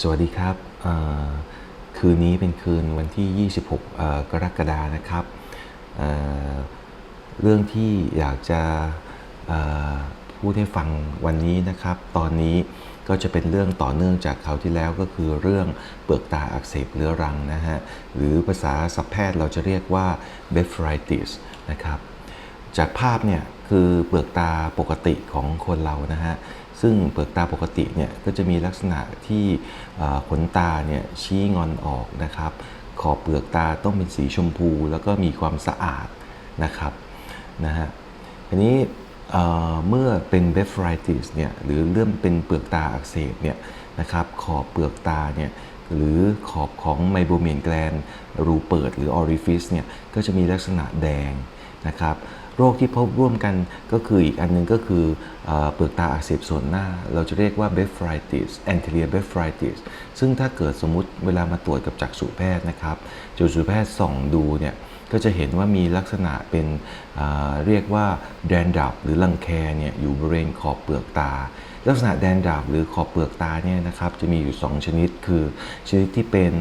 สวัสดีครับ คืนนี้เป็นคืนวันที่ 26 กรกฎานะครับเเรื่องที่อยากจะพูดให้ฟังวันนี้นะครับ ตอนนี้ก็จะเป็นเรื่องต่อเนื่องจากคราวที่แล้วก็คือเรื่องเปลือกตาอักเสบเรื้อรังนะฮะ หรือภาษาศัพท์แพทย์เราจะเรียกว่า blepharitis นะครับ จากภาพเนี่ยคือเปลือกตาปกติของคนเรานะฮะ ซึ่งเปลือกตาปกติเนี่ยก็จะมีลักษณะที่ขนตาเนี่ยชี้งอนออกนะครับ ขอบเปลือกตาต้องเป็นสีชมพู แล้วก็มีความสะอาดนะครับนะฮะทีนี้เมื่อเป็น blepharitis เนี่ยหรือเริ่มเป็นเปลือกตาอักเสบเนี่ยนะครับขอบเปลือกตาเนี่ยหรือขอบของไมโบเมียนแกลนรูเปิดหรือ orifice เนี่ยก็จะมีลักษณะแดงนะครับ โรคที่พบร่วมกันก็คืออีกอันหนึงก็คือเอ่อเปลือกตาอักเสบส่วนหน้า เราจะเรียกว่า b e p h r i t i s anterior b e p h r i t i s ซึ่งถ้าเกิดสมมุติเวลามาตรวจกับจักษุแพทย์นะครับจักษุแพทย์ส่องดูเนี่ยก็จะเห็นว่ามีลักษณะเป็นเเรียกว่าแดนดับหรือรังแคเนี่ยอยู่บริเวณขอบเปลือกตา ลักษณะแดนดาบหรือขอบเปลือกตาเนี่ยนะครับจะมีอยู่ 2 ชนิดคือชนิดที่เป็น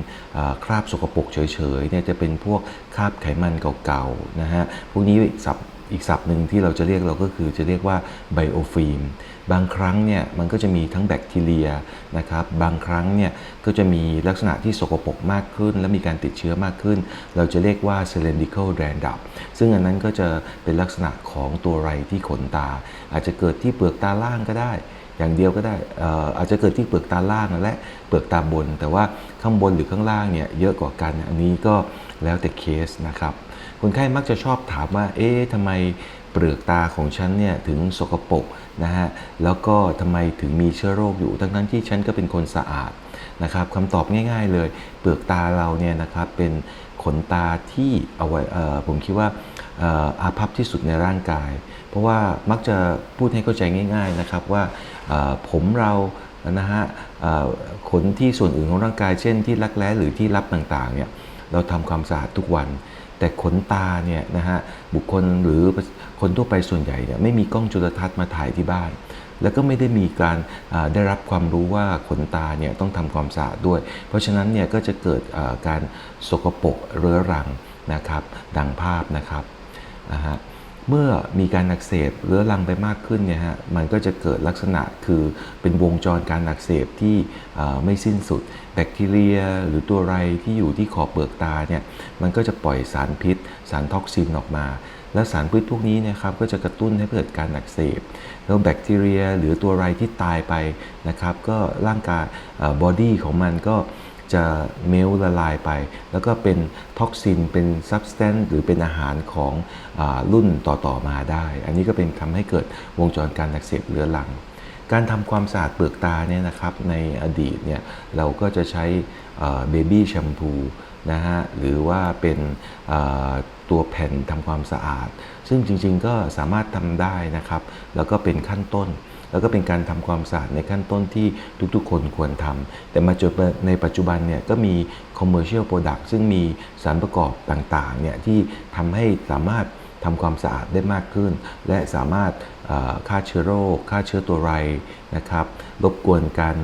คราบสกปรกเฉยๆเนี่ยจะเป็นพวกคราบไขมันเก่าๆนะฮะพวกนี้ศัพท์ อีกศัพท์หนึ่งที่เราจะเรียกเราก็คือจะเรียกว่าไบโอฟิล์มบางครั้งเนี่ยมันก็จะมีทั้งแบคทีเรียนะครับบางครั้งเนี่ยก็จะมีลักษณะที่สกปรกมากขึ้น และมีการติดเชื้อมากขึ้น เราจะเรียกว่า cylindrical gland ซึ่งอันนั้นก็จะเป็นลักษณะของตัวไรที่ขนตา อาจจะเกิดที่เปลือกตาล่างก็ได้อย่างเดียวก็ได้อ่ออาจจะเกิดที่เปลือกตาล่างและเปลือกตาบน แต่ว่าข้างบนหรือข้างล่างเนี่ยเยอะกว่ากันอันนี้ก็แล้วแต่เคสนะครับ คนไข้มักจะชอบถามว่า เอ๊ะทำไมเปลือกตาของฉันเนี่ยถึงสกปรกนะฮะ แล้วก็ทำไมถึงมีเชื้อโรคอยู่ ทั้งนั้นที่ฉันก็เป็นคนสะอาดนะครับคำตอบง่ายๆเลย เปลือกตาเราเนี่ยนะครับเป็นขนตาที่เอาไว้ผมคิดว่าอาภัพที่สุดในร่างกาย เพราะว่ามักจะพูดให้เข้าใจง่าย ๆนะครับว่าผมเรานะฮะขนที่ส่วนอื่นของร่างกาย เช่นที่รักแร้หรือที่รับต่างๆเนี่ยเราทำความสะอาดทุกวัน แต่ขนตาเนี่ยนะฮะบุคคลหรือคนทั่วไปส่วนใหญ่เนี่ยไม่มีกล้องจุลทรรศน์มาถ่ายที่บ้าน แล้วก็ไม่ได้มีการได้รับความรู้ว่าขนตาเนี่ยต้องทำความสะอาดด้วย เพราะฉะนั้นเนี่ยก็จะเกิดการสกปรกเรื้อรังนะครับ ดังภาพนะครับนะฮะ เมื่อมีการอักเสบเรื้อรังไปมากขึ้นเนี่ยฮะมันก็จะเกิดลักษณะคือเป็นวงจรการอักเสบที่ไม่สิ้นสุด แบคทีเรีย หรือตัวไรที่อยู่ที่ขอบเปลือกตาเนี่ยมันก็จะปล่อยสารพิษ สารท็อกซินออกมา และสารพิษพวกนี้เนะครับก็จะกระตุ้นให้เกิดการอักเสบ แล้วแบคทีเรีย หรือตัวไรที่ตายไปนะครับก็ร่างกายบอดี้ของมันก็ จะเมลละลายไป แล้วก็เป็นท็อกซินเป็นซับสแตนหรือเป็นอาหารของอรุ่นต่อๆมาได้ อันนี้ก็เป็นทำให้เกิดวงจรการอักเสบเรื้อรัง การทำความสะอาดเปลือกตาเนี่ยนะครับในอดีตเนี่ยเราก็จะใช้เบบี้แชมพูนะฮะหรือว่าเป็นตัวแผ่นทำความสะอาด ซึ่งจริงๆก็สามารถทำได้นะครับ แล้วก็เป็นขั้นต้น แล้วก็เป็นการทำความสะอาดในขั้นต้นที่ทุกๆ คนควรทำแต่มาจนในปัจจุบันเนี่ยก็มี commercial product ซึ่งมีสารประกอบต่างๆเนี่ยที่ทำให้สามารถทำความสะอาดได้มากขึ้น และสามารถฆ่าเชื้อโรคฆ่าเชื้อตัวไรนะครับรบกวนการ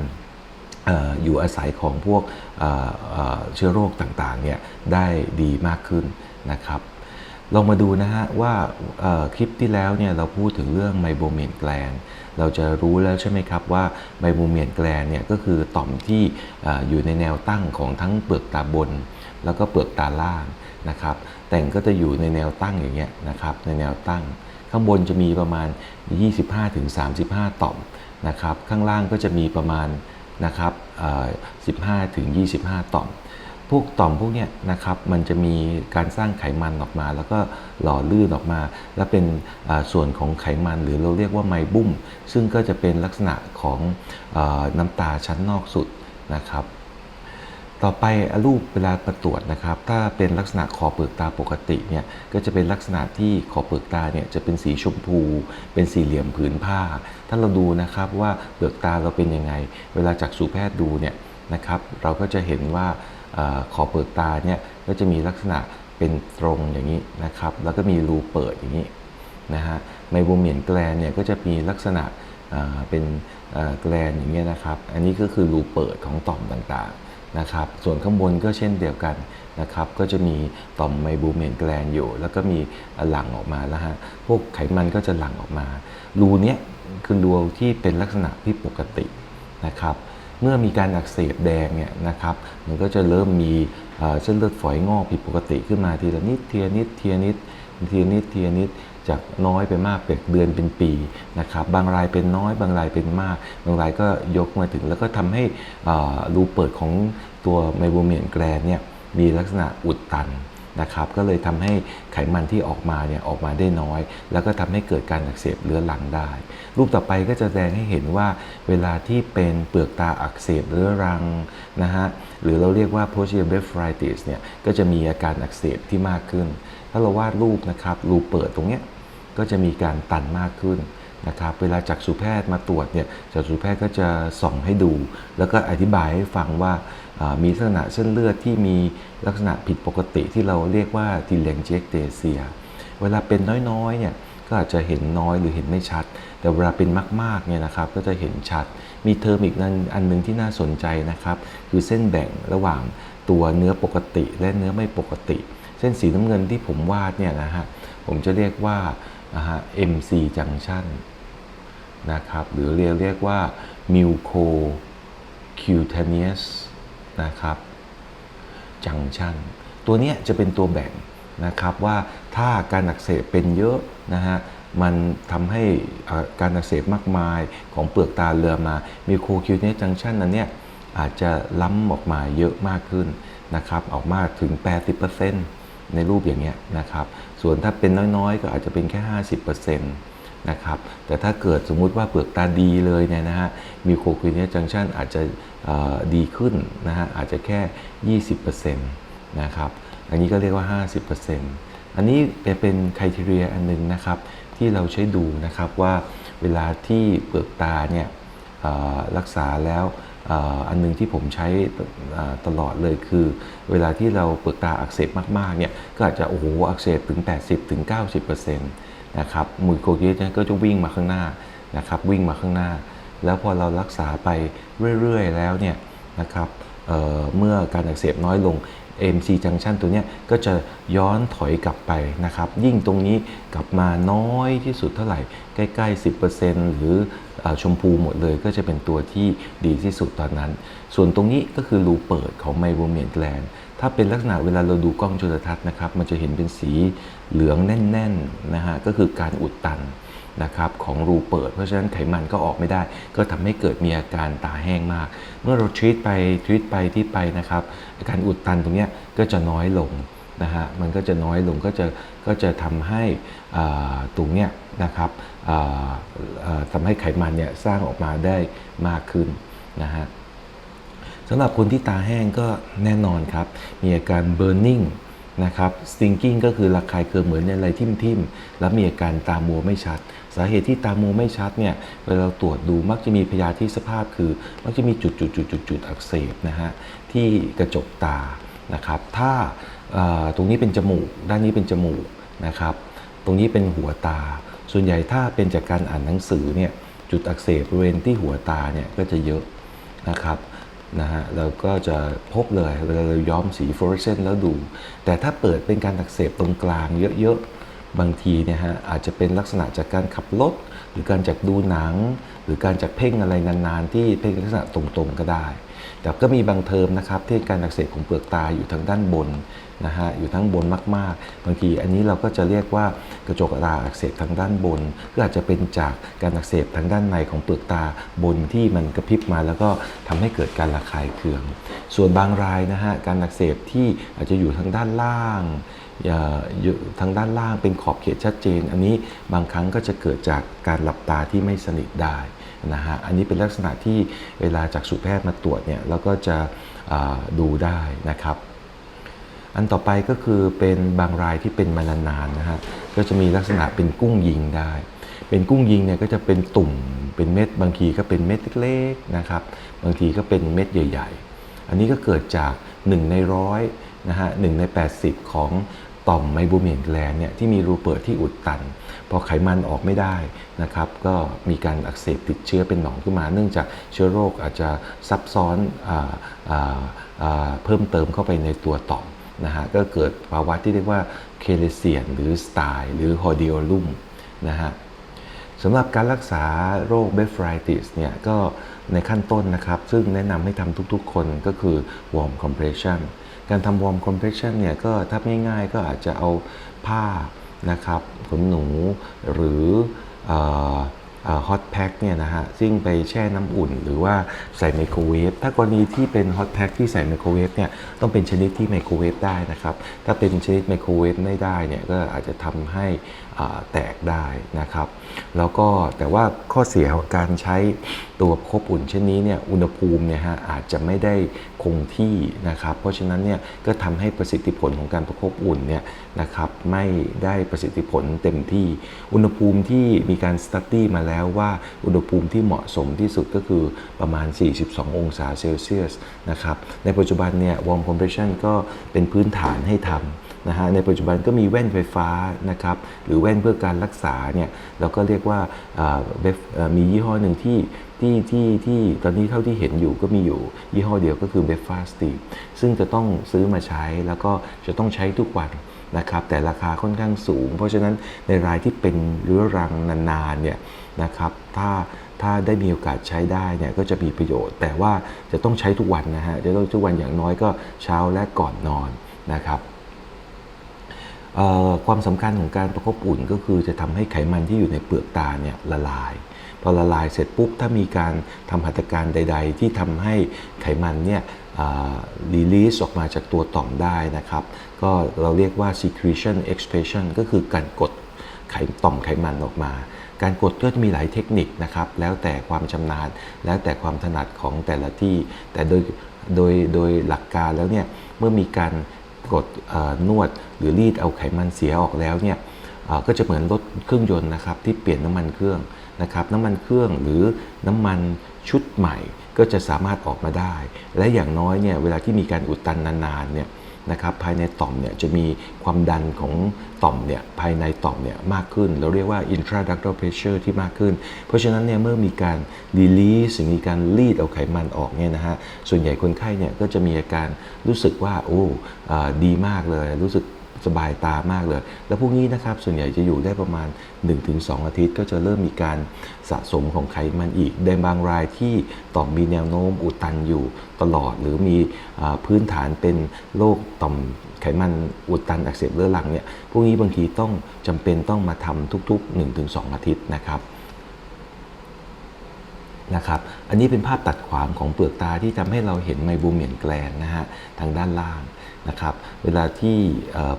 อยู่อาศัยของพวกเชื้อโรคต่างๆเนี่ยได้ดีมากขึ้นนะครับ ลองมาดูนะฮะว่าคลิปที่แล้วเนี่ยเราพูดถึงเรื่องไมโบเมียนแกลนเราจะรู้แล้วใช่ไหมครับว่าไมโบเมียนแกลนเนี่ยก็คือต่อมที่อ่อยู่ในแนวตั้งของทั้งเปลือกตาบน แล้วก็เปลือกตาล่างนะครับแต่งก็จะอยู่ในแนวตั้งอย่างเงี้ยนะครับในแนวตั้ง ข้างบนจะมีประมาณ 25-35 ต่อมนะครับข้างล่างก็จะมีประมาณนะครับ15-25 ต่อม พวกต่อมพวกเนี้ยนะครับมันจะมีการสร้างไขมันออกมา แล้วก็หล่อลื่นออกมา แล้วเป็นส่วนของไขมันหรือเราเรียกว่าไมบุ้ม ซึ่งก็จะเป็นลักษณะของอน้ำตาชั้นนอกสุดนะครับ ต่อไปรูปเวลาประตรวจนะครับ ถ้าเป็นลักษณะขอบเปลือกตาปกติเนี่ยก็จะเป็นลักษณะที่ขอบเปลือกตาเนี่ยจะเป็นสีชมพู เป็นสี่เหลี่ยมผืนผ้า ถ้าเราดูนะครับว่าเปลือกตาเราเป็นยังไง เวลาจากสูแพทย์ดูเนี่ยนะครับ เราก็จะเห็นว่า ขอบเปลือกตาเนี่ยก็จะมีลักษณะเป็นตรงอย่างนี้นะครับ แล้วก็มีรูเปิดอย่างนี้นะฮะไมโบเมียนแกลนเนี่ยก็จะมีลักษณะเป็นแกลนอย่างเงี้ยนะครับ อันนี้ก็คือรูเปิดของต่อมต่างๆนะครับ ส่วนข้างบนก็เช่นเดียวกันนะครับ ก็จะมีต่อมไมบูเมนแกลนอยู่ แล้วก็มีหลั่งออกมาแล้วฮะ พวกไขมันก็จะหลั่งออกมา รูเนี้ยคือรูที่เป็นลักษณะที่ปกตินะครับ เมื่อมีการอักเสบแดงเนี่ยนะครับมันก็จะเริ่มมีเส้นเลือดฝอยงอกผิดปกติขึ้นมาทีละนิดทีละนิดทีละนิดทีละนิดทีละนิดจากน้อยไปมากเป็นเดือนเป็นปีนะครับบางรายเป็นน้อยบางรายเป็นมาก บางรายก็ยกมาถึง แล้วก็ทำให้รูเปิดของตัวไมโบเมียนแกลนเนี่ยมีลักษณะอุดตัน นะครับก็เลยทำให้ไขมันที่ออกมาเนี่ยออกมาได้น้อย แล้วก็ทำให้เกิดการอักเสบเรื้อรังได้ รูปต่อไปก็จะแสดงให้เห็นว่าเวลาที่เป็นเปลือกตาอักเสบเรื้อรังนะฮะหรือเราเรียกว่า posterior b l e p h r i t i s เนี่ยก็จะมีอาการอักเสบที่มากขึ้น ถ้าเราวาดรูปนะครับรูเปิดตรงเนี้ยก็จะมีการตันมากขึ้นนะครับเวลาจักษุแพทย์มาตรวจเนี่ยจักษุแพทย์ก็จะส่องให้ดู แล้วก็อธิบายให้ฟังว่า มีลักษณะเส้นเลือดที่มีลักษณะผิดปกติที่เราเรียกว่าทีเลงเจกเตเซีย เวลาเป็นน้อยๆเนี่ยก็อาจจะเห็นน้อยหรือเห็นไม่ชัด แต่เวลาเป็นมากๆเนี่ยนะครับก็จะเห็นชัด มีเทอมอีกนันอันหนึงที่น่าสนใจนะครับ คือเส้นแบ่งระหว่างตัวเนื้อปกติและเนื้อไม่ปกติ เส้นสีน้ำเงินที่ผมวาดเนี่ยนะฮะผมจะเรียกว่านะฮะ MC junction นะครับหรือเรียกเรียกว่า mucocutaneous นะครับจังชันตัวนี้จะเป็นตัวแบ่งนะครับว่าถ้าการอักเสบเป็นเยอะนะฮะมันทำให้การอักเสบมากมายของเปลือกตาเรือมามีโคคิวเนสจังชันนั้นเนี่ยอาจจะล้ำออกมาเยอะมากขึ้นนะครับออกมาถึง 80%ในรูปอย่างเงี้ยนะครับส่วนถ้าเป็นน้อยๆ ก็อาจจะเป็นแค่ 50%น นะครับแต่ถ้าเกิดสมมุติว่าเปลือกตาดีเลยเนี่ยนะฮะมีโคคิวเนสจังชันอาจจะดีขึ้นนะฮะอาจจะแค่ 20%นะครับอันนี้ก็เรียกว่า 50%อันนี้เป็นค r i เ e ียอันหนึงนะครับที่เราใช้ดูนะครับว่าเวลาที่เปลือกตาเนี่ยรักษาแล้วอันหนึงที่ผมใช้ตลอดเลยคือ เวลาที่เราเปลือกตาอักเสบมากๆเนี่ยก็อาจจะโอ้โหอักเสบถึง 80-90% นะครับมือโกเกตเนี่ยก็จะวิ่งมาข้างหน้านะครับวิ่งมาข้างหน้า แล้วพอเรารักษาไปเรื่อยๆ แล้วเนี่ยนะครับเเมื่อการอักเสบน้อยลง MC junction ตัวเนี้ยก็จะย้อนถอยกลับไปนะครับ ยิ่งตรงนี้กลับมาน้อยที่สุดเท่าไหร่ ใกล้ ๆ 10%หรือเอ่อชมพูหมดเลยก็จะเป็นตัวที่ดีที่สุดตอนนั้น ส่วนตรงนี้ก็คือรูเปิดของไมโบเมียนแกลน ถ้าเป็นลักษณะเวลาเราดูกล้องจุลทรรศน์นะครับ มันจะเห็นเป็นสีเหลืองแน่นๆนะฮะก็คือการอุดตันนะครับของรูเปิด เพราะฉะนั้นไขมันก็ออกไม่ได้ ก็ทำให้เกิดมีอาการตาแห้งมาก เมื่อเราทรีตไปทรีตไปที่ไปนะครับอาการอุดตันตรงนี้ก็จะน้อยลงนะฮะมันก็จะน้อยลงก็จะก็จะทำให้อ่าตรงเนี้ยนะครับอ่าทำให้ไขมันเนี่ยสร้างออกมาได้มากขึ้นนะฮะ สำหรับคนที่ตาแห้งก็แน่นอนครับ มีอาการ burning นะครับ stinking ก็คือระคายเคืองเหมือนอะไรทิ่มๆ แล้วมีอาการตามัวไม่ชัด สาเหตุที่ตามัวไม่ชัดเนี่ย เวลาเราตรวจดูมักจะมีพยาธิสภาพคือ มักจะมีจุดจุดจุดจุดจุดๆๆๆอักเสบนะฮะ ที่กระจกตา นะครับ ถ้าตรงนี้เป็นจมูก ด้านนี้เป็นจมูกนะครับ ตรงนี้เป็นหัวตา ส่วนใหญ่ถ้าเป็นจากการอ่านหนังสือเนี่ย จุดอักเสบบริเวณที่หัวตาเนี่ยก็จะเยอะนะครับ นะฮะเราก็จะพบเลยเวลาเราย้อมสีฟลูออเรสเซนต์แล้วดู แต่ถ้าเปิดเป็นการอักเสบตรงกลางเยอะๆ บางทีเนี่ยฮะอาจจะเป็นลักษณะจากการขับรถหรือการจากดูหนัง หรือการจากเพ่งอะไรนานๆ ที่เพ่งลักษณะตรงๆก็ได้ แต่ก็มีบางเทอมนะครับที่การอักเสบของเปลือกตาอยู่ทางด้านบน นะฮะอยู่ทั้งบนมาก ๆ บางทีอันนี้เราก็จะเรียกว่ากระจกตาอักเสบทางด้านบน ก็อาจจะเป็นจากการอักเสบทางด้านในของเปลือกตาบนที่มันกระพริบมา แล้วก็ทำให้เกิดการระคายเคือง ส่วนบางรายนะฮะการอักเสบที่อาจจะอยู่ทางด้านล่างอย่าอยู่ทางด้านล่างเป็นขอบเขตชัดเจน อันนี้บางครั้งก็จะเกิดจากการหลับตาที่ไม่สนิทได้นะฮะอันนี้เป็นลักษณะที่เวลาจากสุแพทย์มาตรวจเนี่ยเราก็จะดูได้นะครับ อันต่อไปก็คือเป็นบางรายที่เป็นมานานๆนะฮะก็จะมีลักษณะเป็นกุ้งยิงได้ เป็นกุ้งยิงเนี่ยก็จะเป็นตุ่มเป็นเม็ด บางทีก็เป็นเม็ดเล็กๆนะครับบางทีก็เป็นเม็ดใหญ่ ๆ อันนี้ก็เกิดจาก1ในร้อยนะฮะหนึ่งใน 80 ของต่อมไมโบเมียนแกลนเนี่ยที่มีรูเปิดที่อุดตัน พอไขมันออกไม่ได้นะครับ ก็มีการอักเสบติดเชื้อเป็นหนองขึ้นมา เนื่องจากเชื้อโรคอาจจะซับซ้อนอาอ่าอ่าเพิ่มเติมเข้าไปในตัวต่อม นะฮะก็เกิดภาวะที่เรียกว่าเคเลเซียนหรือสไตล์หรือฮอดิโอลุมนะฮะสำหรับการรักษาโรคเบฟไรติสเนี่ยก็ในขั้นต้นนะครับ ซึ่งแนะนำให้ทำทุกๆ คนก็คือ warm compression การทำ warm compression เนี่ยก็ถ้าง่ายๆ ก็อาจจะเอาผ้านะครับขนหนูหรือ ฮอตแพ็คเนี่ยนะฮะซึ่งไปแช่น้ำอุ่น หรือว่าใส่ไมโครเวฟถ้ากรณีที่เป็นฮอตแพ็คที่ใส่ไมโครเวฟเนี่ยต้องเป็นชนิดที่ไมโครเวฟได้นะครับ ถ้าเป็นชนิดไมโครเวฟไม่ได้เนี่ยก็อาจจะทำให้ แตกได้นะครับ แล้วก็แต่ว่าข้อเสียของการใช้ตัวประคบอุ่นเช่นนี้เนี่ยอุณหภูมิเนี่ยฮะอาจจะไม่ได้คงที่นะครับ เพราะฉะนั้นเนี่ยก็ทำให้ประสิทธิผลของการประคบอุ่นเนี่ยนะครับไม่ได้ประสิทธิผลเต็มที่ อุณหภูมิที่มีการสตัดดี้มาแล้วว่าอุณหภูมิที่เหมาะสมที่สุดก็คือประมาณ 42 องศาเซลเซียสนะครับในปัจจุบันเนี่ย warm compression ก็เป็นพื้นฐานให้ทำ นะฮะในปัจจุบันก็มีแว่นไฟฟ้านะครับหรือแว่นเพื่อการรักษาเนี่ยเราก็เรียกว่าามียี่ห้อหนึ่งที่ที่ที่ที่ตอนนี้เท่าที่เห็นอยู่ก็มีอยู่ยี่ห้อเดียวก็คือเบฟฟาสตีซึ่งจะต้องซื้อมาใช้แล้วก็จะต้องใช้ทุกวันนะครับแต่ราคาค่อนข้างสูง เพราะฉะนั้นในรายที่เป็นเรื้อรังนานๆเนี่ยนะครับถ้าถ้าได้มีโอกาสใช้ได้เนี่ยก็จะมีประโยชน์ แต่ว่าจะต้องใช้ทุกวันนะฮะจะต้องทุกวันอย่างน้อยก็เช้าและก่อนนอนนะครับ ความสำคัญของการประคบอุ่นก็คือจะทำให้ไขมันที่อยู่ในเปลือกตาเนี่ยละลาย พอละลายเสร็จปุ๊บถ้ามีการทำหัตถการใด ๆ ที่ทำให้ไขมันเนี่ยรีลีสออกมาจากตัวต่อมได้นะครับ ก็เราเรียกว่า secretion expression ก็คือการกดไขต่อมไขมันออกมา การกดก็จะมีหลายเทคนิคนะครับ แล้วแต่ความชำนาญ แล้วแต่ความถนัดของแต่ละที่ แต่โดยโดยโดยหลักการแล้วเนี่ย เมื่อมีการ กดนวดหรือรีดเอาไขมันเสียออกแล้วเนี่ยก็จะเหมือนรถเครื่องยนต์นะครับที่เปลี่ยนน้ำมันเครื่องนะครับน้ำมันเครื่องหรือน้ำมันชุดใหม่ก็จะสามารถออกมาได้ และอย่างน้อยเนี่ยเวลาที่มีการอุดตันนานๆเนี่ย นะครับภายในต่อมเนี่ยจะมีความดันของต่อมเนี่ยภายในต่อมเนี่ยมากขึ้น เราเรียกว่า intraductal pressure ที่มากขึ้น เพราะฉะนั้นเนี่ยเมื่อมีการ release หรือมีการรีดเอาไขมันออกเนี่ยนะฮะส่วนใหญ่คนไข้เนี่ยก็จะมีอาการรู้สึกว่าโอ้อ่าดีมากเลยรู้สึก สบายตามากเลย แล้วพวกนี้นะครับส่วนใหญ่จะอยู่ได้ประมาณ 1-2 อาทิตย์ ก็จะเริ่มมีการสะสมของไขมันอีกในบางรายที่ต่อมมีแนวโน้มอุดตันอยู่ตลอด หรือมีอพื้นฐานเป็นโรคต่อมไขมันอุดตันอักเสบเรื้อรังเนี่ยพวกนี้บางทีต้องจำเป็นต้องมาทำทุก ๆ 1-2 อาทิตย์นะครับ นะครับอันนี้เป็นภาพตัดขวางของเปลือกตาที่ทำให้เราเห็นไมโบเมียนแกลนนะฮะทางด้านล่างนะครับเวลาที่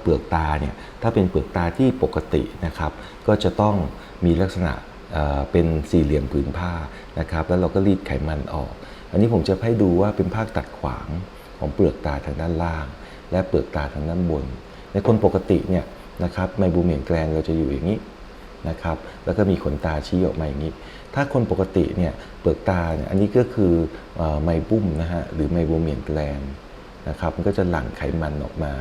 เปลือกตาเนี่ยถ้าเป็นเปลือกตาที่ปกตินะครับก็จะต้องมีลักษณะเเป็นสี่เหลี่ยมผืนผ้านะครับแล้วเราก็รีดไขมันออก อันนี้ผมจะให้ดูว่าเป็นภาพตัดขวางของเปลือกตาทางด้านล่าง และเปลือกตาทางด้านบน ในคนปกติเนี่ยนะครับไมโบเมียนแกลนเราจะอยู่อย่างนี้ นะครับแล้วก็มีขนตาชี้ออกมาอย่างนี้ ถ้าคนปกติเนี่ยเปลือกตาเนี่ยอันนี้ก็คือไมบุ้มนะฮะหรือไมโบเมียนแกลนนะครับมันก็จะหลั่งไขมันออกมา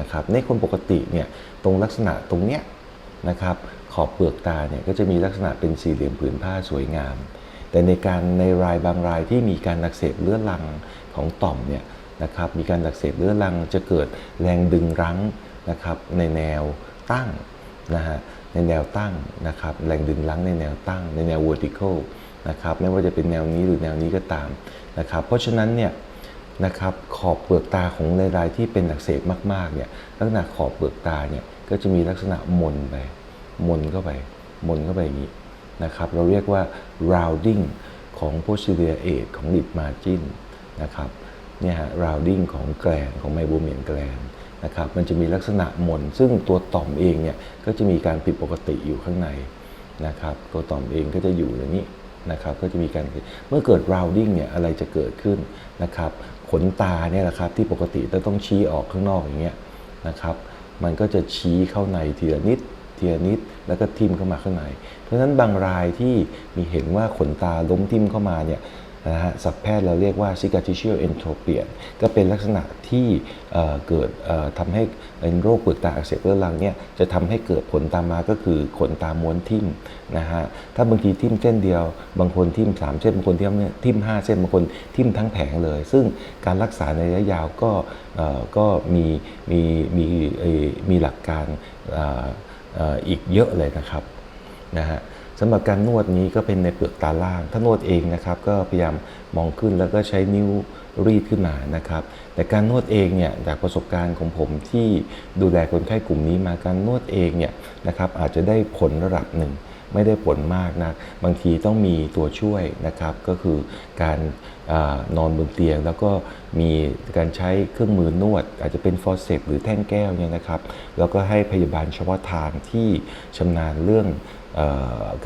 นะครับในคนปกติเนี่ยตรงลักษณะตรงเนี้ยนะครับขอบเปลือกตาเนี่ยก็จะมีลักษณะเป็นสี่เหลี่ยมผืนผ้าสวยงาม แต่ในการในรายบางรายที่มีการอักเสบเรื้อรังของต่อมเนี่ยนะครับมีการอักเสบเรื้อรังจะเกิดแรงดึงรั้งนะครับในแนวตั้ง นะฮะในแนวตั้งนะครับแรงดึงรั้งในแนวตั้ง ในแนว vertical นะครับไม่ว่าจะเป็นแนวนี้หรือแนวนี้ก็ตามนะครับเพราะฉะนั้นเนี่ยนะครับขอบเปลือกตาของรายๆที่เป็นอักเสบมากๆเนี่ยลักษณะขอบเปลือกตาเนี่ยก็จะมีลักษณะมนไปมนเข้าไปมนเข้าไปอย่างนี้นะครับเราเรียกว่า rounding ของ posterior edge ของ lid margin นะครับเนี่ยฮะ rounding ของแกลนของไมโบเมียนแกลน นะครับมันจะมีลักษณะมนซึ่งตัวต่อมเองเนี่ยก็จะมีการผิดปกติอยู่ข้างในนะครับตัวต่อมเองก็จะอยู่อย่างนี้นะครับก็จะมีการเมื่อเกิด rounding เนี่ยอะไรจะเกิดขึ้นนะครับขนตาเนี่ยแหละครับที่ปกติจะต้องชี้ออกข้างนอกอย่างเงี้ยนะครับมันก็จะชี้เข้าในทีละนิดทีละนิดแล้วก็ทิ่มเข้ามาข้างใน เพราะฉะนั้นบางรายที่มีเห็นว่าขนตาล้มทิ่มเข้ามาเนี่ย นะฮะศัพท์แพทย์เราเรียกว่า cicatricial entropia ก็เป็นลักษณะที่เเกิดทำให้เป็นโรคเปลือกตาอักเสบเรื้อรังเนี่ยจะทำให้เกิดผลตามมาก็คือขนตาม้วนทิ่มนะฮะถ้าบางทีทิ่มเส้นเดียว บางคนทิ่มสามเส้นบางคนทิ่มเนี่ยทิ่มห้าเส้นบางคนทิ่มทั้งแผงเลย ซึ่งการรักษาในระยะยาวก็ก็มีมีมีมีหลักการอออีกเยอะเลยนะครับนะฮะ สำหรับการนวดนี้ก็เป็นในเปลือกตาล่าง ถ้านวดเองนะครับ ก็พยายามมองขึ้นแล้วก็ใช้นิ้วรีดขึ้นมานะครับ แต่การนวดเองเนี่ยจากประสบการณ์ของผมที่ดูแลคนไข้กลุ่มนี้มาการนวดเองเนี่ยนะครับอาจจะได้ผลระดับหนึ่งไม่ได้ผลมากนะ บางทีต้องมีตัวช่วยนะครับ ก็คือการอนอนบนเตียง แล้วก็มีการใช้เครื่องมือนวด อาจจะเป็นฟอร์เซปหรือแท่งแก้วเนี่ยนะครับ แล้วก็ให้พยาบาลเฉพาะทางที่ชำนาญเรื่อง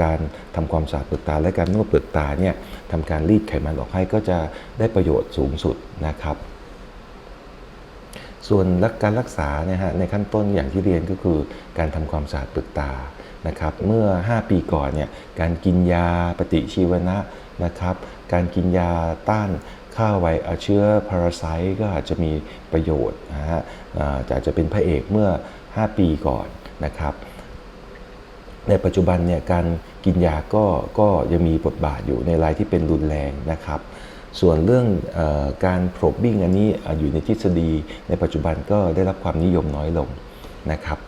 การทำความสะอาดเปลือกตา และการนวดเปลือกตาเนี่ยทำการรีดไขมันออกให้ก็จะได้ประโยชน์สูงสุดนะครับ ส่วนการรักษาเนี่ยฮะในขั้นต้นอย่างที่เรียนก็คือการทำความสะอาดเปลือกตานะครับเมื่อ 5 ปีก่อนเนี่ยการกินยาปฏิชีวนะนะครับ การกินยาต้านฆ่าไวเชื้อพาราไซต์ก็อาจจะมีประโยชน์นะฮะอาจจะเป็นพระเอกเมื่อ 5 ปีก่อนนะครับ ในปัจจุบันเนี่ยการกินยาก็ก็ยังมีบทบาทอยู่ในรายที่เป็นรุนแรงนะครับ ส่วนเรื่องออการโปรบิ้งอันนี้อยู่ในทฤษฎีในปัจจุบันก็ได้รับความนิยมน้อยลงนะครับ